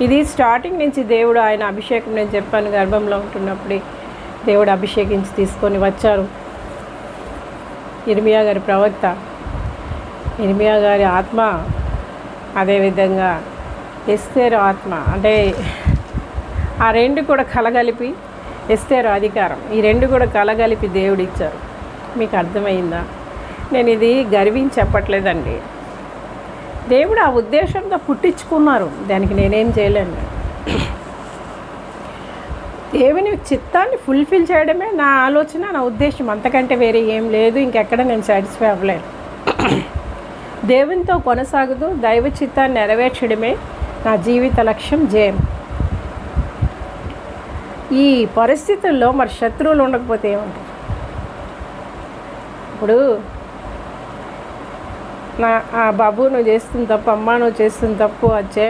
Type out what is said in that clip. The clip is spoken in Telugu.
ఇది స్టార్టింగ్ నుంచి దేవుడు ఆయన అభిషేకం నేను చెప్పాను గర్భంలో ఉంటున్నప్పుడే దేవుడు అభిషేకించి తీసుకొని వచ్చారు. ఇర్మియా గారి ప్రవక్త ఇర్మియా గారి ఆత్మ అదేవిధంగా ఎస్తేరు ఆత్మ అంటే ఆ రెండు కూడా కలగలిపి ఎస్తేరు అధికారం ఈ రెండు కూడా కలగలిపి దేవుడు ఇచ్చారు మీకు అర్థమైందా? నేను ఇది గర్వించి చెప్పట్లేదండి దేవుడు ఆ ఉద్దేశంతో పుట్టించుకున్నారు. దానికి నేనేం చేయలేను. దేవుని చిత్తాన్ని ఫుల్ఫిల్ చేయడమే నా ఆలోచన నా ఉద్దేశం. అంతకంటే వేరే ఏం లేదు. ఇంకెక్కడ నేను సాటిస్ఫై అవ్వలేను. దేవునితో కొనసాగుతూ దైవ చిత్తాన్ని నెరవేర్చడమే నా జీవిత లక్ష్యం జయం. ఈ పరిస్థితుల్లో మరి శత్రువులు ఉండకపోతే ఏమంటారు? ఇప్పుడు నా ఆ బాబు నువ్వు చేస్తుంది తప్పు అమ్మ నువ్వు చేస్తుంది తప్పు అది చే